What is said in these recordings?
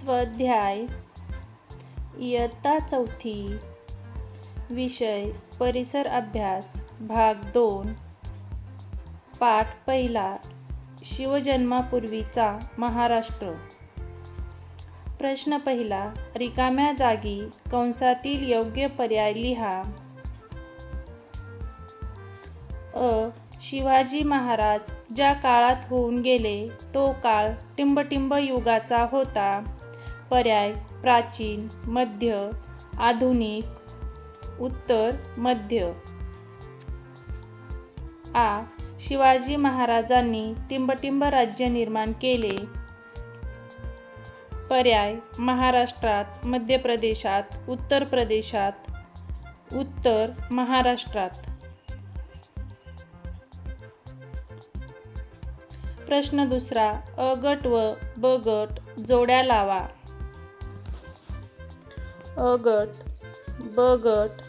स्वाध्याय इयत्ता चौथी विषय परिसर अभ्यास भाग दोन पाठ पहिला शिवजन्मापूर्वीचा महाराष्ट्र. प्रश्न पहिला रिकाम्या जागी कंसातील योग्य पर्याय लिहा. अ. शिवाजी महाराज ज्या काळात होऊन गेले तो काळ टिंबटिंब युगाचा होता. पर्याय प्राचीन मध्य आधुनिक उत्तर मध्य. आ. शिवाजी महाराजांनी टिंबटिंब राज्य निर्माण केले. पर्याय महाराष्ट्रात मध्य प्रदेशात उत्तर प्रदेशात उत्तर महाराष्ट्रात. प्रश्न दुसरा अ गट व ब गट जोड्या लावा. अ गट ब गट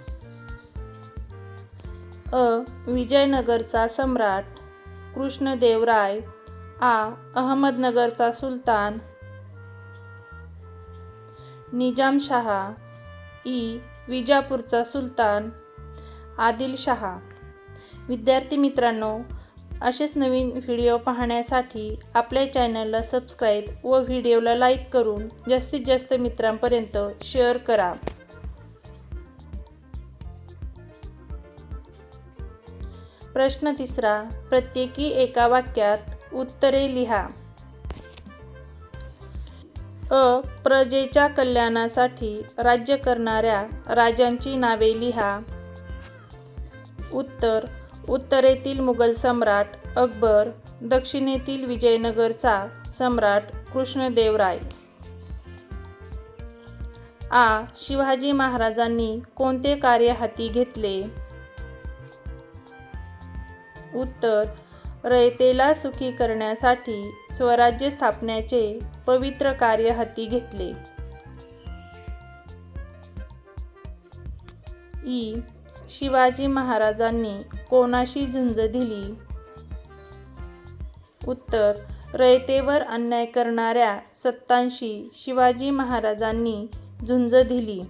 अ. विजयनगरचा सम्राट कृष्णदेवराय आ. अहमदनगरचा सुलतान. निजामशहा ई. विजापूरचा सुलतान. आदिलशहा विद्यार्थी मित्रांनो असेच नवीन व्हिडिओ पाहण्यासाठी आपल्या चॅनलला सबस्क्राईब व व्हिडिओला लाईक करून जास्तीत जास्त मित्रांपर्यंत शेअर करा. प्रश्न तिसरा प्रत्येकी एका वाक्यात उत्तरे लिहा. अ प्रजेच्या कल्याणासाठी राज्य करणाऱ्या राजांची नावे लिहा. उत्तर उत्तरेतील मुघल सम्राट अकबर दक्षिणेतील विजयनगरचा सम्राट कृष्णदेवराय आ. शिवाजी महाराजांनी कोणते कार्य हाती घेतले? उत्तर. रयतेला सुखी करण्यासाठी स्वराज्य स्थापण्याचे पवित्र कार्य हाती घेतले. ई. शिवाजी महाराजांनी कोणाशी झुंज दिली? उत्तर रयतेवर अन्याय करणाऱ्या सत्तांशी शिवाजी महाराजांनी झुंज दिली.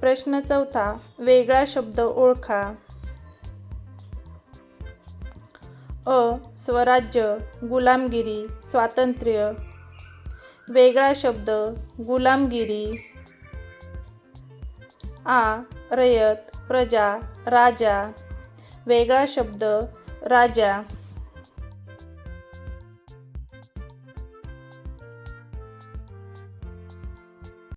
प्रश्न चौथा वेगळा शब्द ओळखा. अ स्वराज्य गुलामगिरी स्वातंत्र्य. वेगळा शब्द गुलामगिरी. आ रयत प्रजा राजा. वेगळा शब्द राजा.